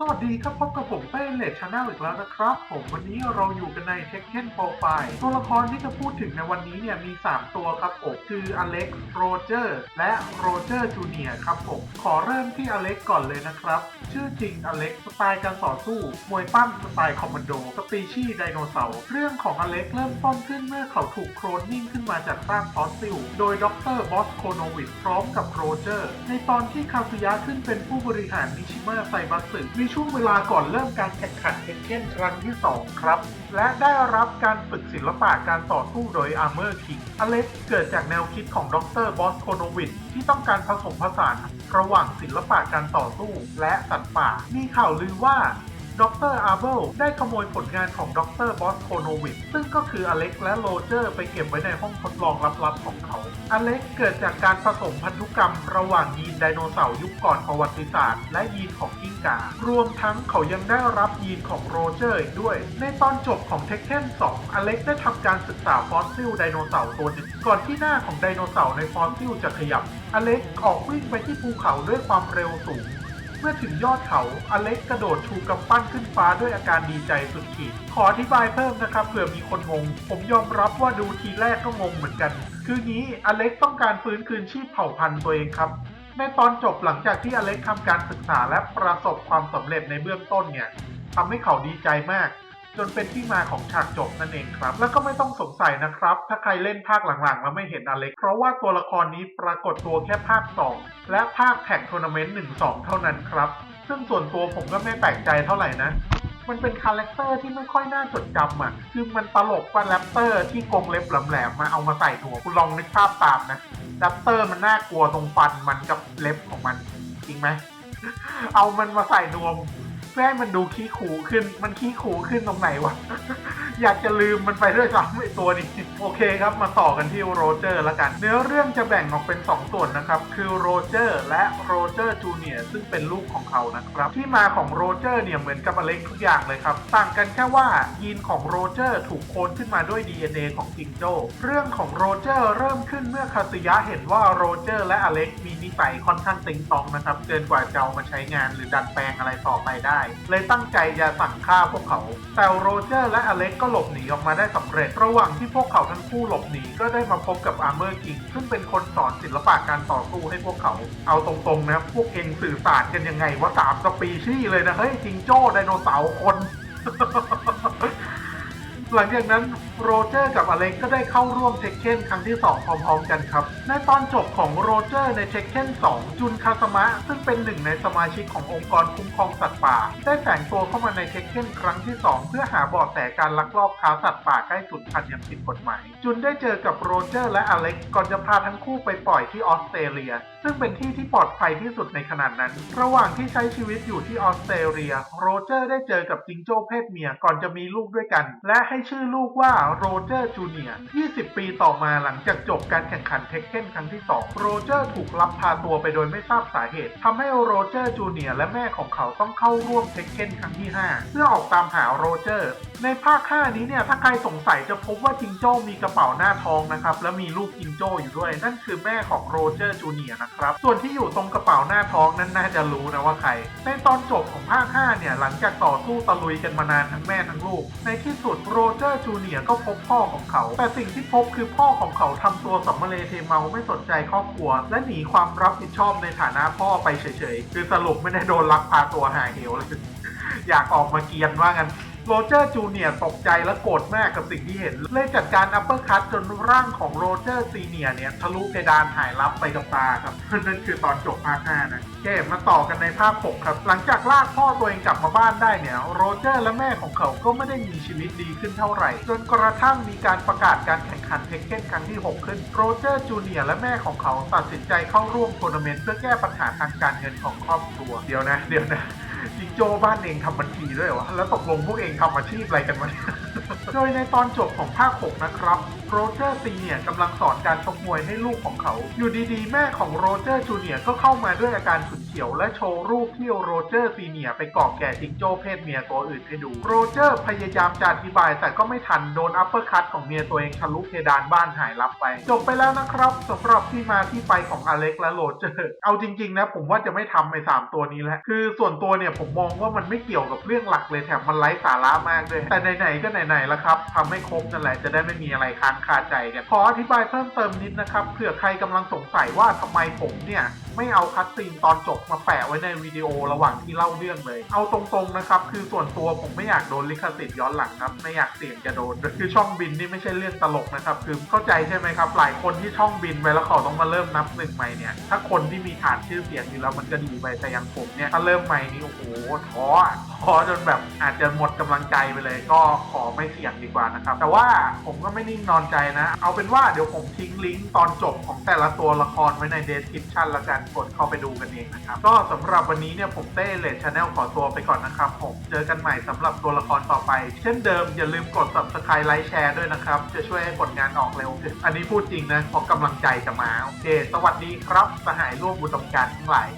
สวัสดีครับพบกับผมเป้เลดชาแนลอีกแล้วนะครับ ผมวันนี้เราอยู่กันในเทคเคนโปรไฟล์ตัวละครที่จะพูดถึงในวันนี้เนี่ยมี 3 ตัวครับผม คืออเล็กซ์โรเจอร์และโรเจอร์จูเนียร์ครับผม ขอเริ่มที่อเล็กซ์ก่อนเลยนะครับ ชื่อจริงอเล็กซ์สไตล์การต่อสู้ มวยปั้มสไตล์คอมมานโด สปีชีไดโนเสาร์เรื่องของอเล็กซ์เริ่มต้นขึ้นเมื่อเขาถูกโครนนิ่งขึ้นมาจากซากฟอสซิลโดยดรบอสโคโนวิชพร้อมกับโรเจอร์ในตอนที่คาซุยะขึ้นเป็นผู้บริหารมิชิมะไซบัสที่ช่วงเวลาก่อนเริ่มการแข่งขันเทคเก้นครั้งที่ 2 ครับ และได้รับการฝึกศิลปะการต่อสู้โดยอาร์เมอร์คิงอเล็กเกิดจากแนวคิดของดรบอสโคโนวิชที่ต้องการผสมผสานระหว่างศิลปะการต่อสู้และสัตว์ป่า มีข่าวลือว่า ดรอาร์เบิลได้ขโมยผลงานของดรบอสโคโนวิชซึ่งก็คืออเล็กและโรเจอร์ไปเก็บไว้ในห้องทดลองลับๆของเขา อเล็กเกิดจากการผสมพันธุกรรมระหว่างยีนไดโนเสาร์ยุคก่อนประวัติศาสตร์ และยีนของกิ้งก่ารวมทั้งเขายังได้รับยีนของโรเจอร์ด้วย ในตอนจบของเทคเ e น2อเล็กได้ทำการศึกษาฟอสซิลไดโนเสาร์ตัวหนึ่งก่อนที่หน้าของไดโนเสาร์ในฟอสซิลจะขยับ อเล็กออกวิ่งไปที่ภูเขาด้วยความเร็วสูง มื่อถึงยอดเขา อเล็กกระโดดชูกำปั้นขึ้นฟ้าด้วยอาการดีใจสุดขีด ขออธิบายเพิ่มนะครับเผื่อมีคนงง ผมยอมรับว่าดูทีแรกก็งงเหมือนกัน คืองี้อเล็กต้องการฟื้นคืนชีพเผ่าพันธุ์ตัวเองครับ ในตอนจบหลังจากที่อเล็กทำการศึกษาและประสบความสำเร็จในเบื้องต้นเนี่ยทำให้เขาดีใจมาก จนเป็นที่มาของฉากจบนั่นเองครับ แล้วก็ไม่ต้องสงสัยนะครับ ถ้าใครเล่นภาคหลังๆ แล้วไม่เห็นอเล็ก เพราะว่าตัวละครนี้ปรากฏตัวแค่ภาค 2 และภาคแข่งทัวร์นาเมนต์1-2 เท่านั้นครับ ซึ่งส่วนตัวผมก็ไม่แปลกใจเท่าไหร่นะมันเป็นคาแรคเตอร์ที่ไม่ค่อยน่าจดจำอะ คือมันตลกว่าแรปเตอร์ที่กงเล็บแหลมๆมาเอามาใส่หัว คุณลองนึกภาพตามนะแรปเตอร์มันน่ากลัวตรงฟันมันกับเล็บของมัน จริงไหม เอามันมาใส่นวม แม่งมันดูขี้ขู่ขึ้น มันขี้ขู่ขึ้นตรงไหนวะ อยากจะลืมมันไปด้วยซ้ำไอตัวนี้ โอเคครับ มาต่อกันที่โรเจอร์ล้วกัน เนื้อเรื่องจะแบ่งออกเป็น 2 ส่วนนะครับ คือโรเจอร์และโรเจอร์จูเนียร์ซึ่งเป็นลูกของเขานะครับ ที่มาของโรเจอร์เนี่ยเหมือนกับอเล็กทุกอย่างเลยครับ ต่างกันแค่ว่ายีนของโรเจอร์ถูกโคลนขึ้นมาด้วย DNA ของจิงโจ้เรื่องของโรเจอร์เริ่มขึ้นเมื่อคาสึยะเห็นว่าโรเจอร์และอเล็กมีนิสัยค่อนข้างติงตองนะครับเกินกว่าจะเอามาใช้งานหรือดัดแปลงอะไรต่อไปได้ เลยตั้งใจจะสั่งฆ่าพวกเขาแต่โรเจอร์และอเล็กก็หลบหนีออกมาได้สำเร็จ ระหว่างที่พวกเขาทั้งคู่หลบหนีก็ได้มาพบกับอาร์เมอร์คิงซึ่งเป็นคนสอนศิลปะการต่อสู้ให้พวกเขา เอาตรงๆนะพวกเองสื่อสารกันยังไงว่าสามสปีชีส์เลยนะเฮ้ยจิงโจ้ไดโนเสาร์คนหลังจากนั้นโรเจอร์กับอเล็กก็ได้เข้าร่วมเทคเ e นครั้งที่ 2 พร้อมๆกันครับในตอนจบของโรเจอร์ในเทคเ e น2 จุนคาสมะ ซึ่งเป็นหนึ่งในสมาชิกขององค์กรคุ้มครองสัตว์ป่า ได้แฝงตัวเข้ามาในเทคเ e นครั้งที่ 2 เพื่อหาเบาะแสการลักลอบค้าสัตว์ป่าใกล้สูญพันธุ์อย่างผิดกฎหมาย จุนได้เจอกับโรเจอร์และอเล็กก่อนจะพาทั้งคู่ไปปล่อยที่ออสเตรเลีย ซึ่งเป็นที่ที่ปลอดภัยที่สุดในขณะนั้น ระหว่างที่ใช้ชีวิตอยู่ที่ออสเตรเลีย โรเจอร์ได้เจอกับจิงโจ้เพศเมียก่อนจะมีลูกด้วยกัน และให้ชื่อลูกว่าโรเจอร์จูเนียร์ 20 ปีต่อมาหลังจากจบการแข่งขันเทคเก้นครั้งที่ 2 โรเจอร์ถูกลับพาตัวไปโดยไม่ทราบสาเหตุทำให้โรเจอร์จูเนียร์และแม่ของเขาต้องเข้าร่วมเทคเก้นครั้งที่ 5 เพื่อออกตามหาโรเจอร์ ในภาค 5 นี้เนี่ยถ้าใครสงสัยจะพบว่าจิงโจ้มีกระเป๋าหน้าท้องนะครับและมีลูกจิงโจ้อยู่ด้วย นั่นคือแม่ของโรเจอร์จูเนียร์นะครับส่วนที่อยู่ตรงกระเป๋าหน้าท้องนั้นน่าจะรู้นะว่าใคร ในตอนจบของภาค 5 เนี่ยหลังจากต่อสู้ตะลุยกันมานานทั้งแม่ทั้งลูก ในที่สุดโรเจอร์จูเนียร์ก็พบพ่อของเขา แต่สิ่งที่พบคือพ่อของเขาทำตัวสัมมาเลเทเมาไม่สนใจครอบครัว และหนีความรับผิดชอบในฐานะพ่อไปเฉยๆ คือสรุปไม่ได้โดนลักพาตัวหายเหวเลย อยากออกมาเกียนว่างั้น โรเจอร์จูเนียร์ตกใจและโกรธมากกับสิ่งที่เห็น เลยจัดการอัปเปอร์คัตจนร่างของโรเจอร์ซีเนียร์เนี่ยทะลุเพดานหายลับไปกับตาครับ นั่นคือตอนจบภาค5นะโอเคมาต่อกันในภาค 6 ครับ หลังจากลากพ่อตัวเองกลับมาบ้านได้เนี่ยโรเจอร์และแม่ของเขาก็ไม่ได้มีชีวิตดีขึ้นเท่าไหร่ จนกระทั่งมีการประกาศการแข่งขันเทคเก้นครั้งที่ 6 ขึ้นโรเจอร์จูเนียร์และแม่ของเขาตัดสินใจเข้าร่วมทัวร์นาเมนต์เพื่อแก้ปัญหาทางการเงินของครอบครัวเดี๋ยวนะเดี๋ยวนะ จิงโจ้บ้านเองทำบัญชีด้วยวะแล้วตกลงพวกเองทำอาชีพอะไรกันวะเนี่ยโดยในตอนจบของภาค 6 นะครับ โรเจอร์ซีเนียร์กำลังสอนการชกมวยให้ลูกของเขา อยู่ดีๆ แม่ของโรเจอร์จูเนียร์ก็เข้ามาด้วยอาการฉุนเฉียว และโชว์รูปที่โรเจอร์ซีเนียร์ไปกาะแก่จิงโจ้เพศเมียตัวอื่นให้ดู โรเจอร์พยายามจะอธิบายแต่ก็ไม่ทันโดนอัปเปอร์คัตของเมียตัวเองทะลุเพดานบ้านหายลับไป จบไปแล้วนะครับสำหรับที่มาที่ไปของอเล็กและโรเจอร์ เอาจริงๆนะผมว่าจะไม่ทำไอ้สามตัวนี้แล้วคือส่วนตัวเนี่ยผมมองว่ามันไม่เกี่ยวกับเรื่องหลักเลยแถมมันไร้สาระมากเลย แต่ไหนๆก็ไหนๆแล้วครับทำให้ครบนั่นแหละจะได้ไม่มีอะไรค้างคาใจกันขออธิบายเพิ่มเติมนิดนะครับเผื่อใครกำลังสงสัยว่าทำไมผมเนี่ยไม่เอาคัดซีนตอนจบมาแปะไว้ในวิดีโอระหว่างที่เล่าเรื่องเลย เอาตรงๆนะครับ คือส่วนตัวผมไม่อยากโดนลิขสิทธิ์ย้อนหลังครับ ไม่อยากเสี่ยงจะโดน คือช่องบินนี่ไม่ใช่เรื่องตลกนะครับ คือเข้าใจใช่ไหมครับ หลายคนที่ช่องบินไปแล้วเขาต้องมาเริ่มนับหนึ่งใหม่เนี่ย ถ้าคนที่มีฐานชื่อเสียงอยู่แล้วมันก็ดีไป แต่อย่างผมเนี่ย ถ้าเริ่มใหม่นี่โอ้โหท้อท้อจนแบบอาจจะหมดกำลังใจไปเลย ก็ขอไม่เสี่ยงดีกว่านะครับ แต่ว่าผมก็ไม่นิ่งนอนใจนะ เอาเป็นว่าเดี๋ยวผมทิ้งลิงก์ตอนจบของแต่ละตัวละครไว้ในเดสคริปชันละกันกดเข้าไปดูกันเองนะครับ ก็สำหรับวันนี้เนี่ยผมเต้เลดชาแนลขอตัวไปก่อนนะครับ ผมเจอกันใหม่สำหรับตัวละครต่อไป เช่นเดิมอย่าลืมกด subscribe ไลค์แชร์ด้วยนะครับ จะช่วยให้ผลงานออกเร็วขึ้นอันนี้พูดจริงนะเพราะกำลังใจจะมาโอเค สวัสดีครับสหายร่วมบุญดมการทั้งหลาย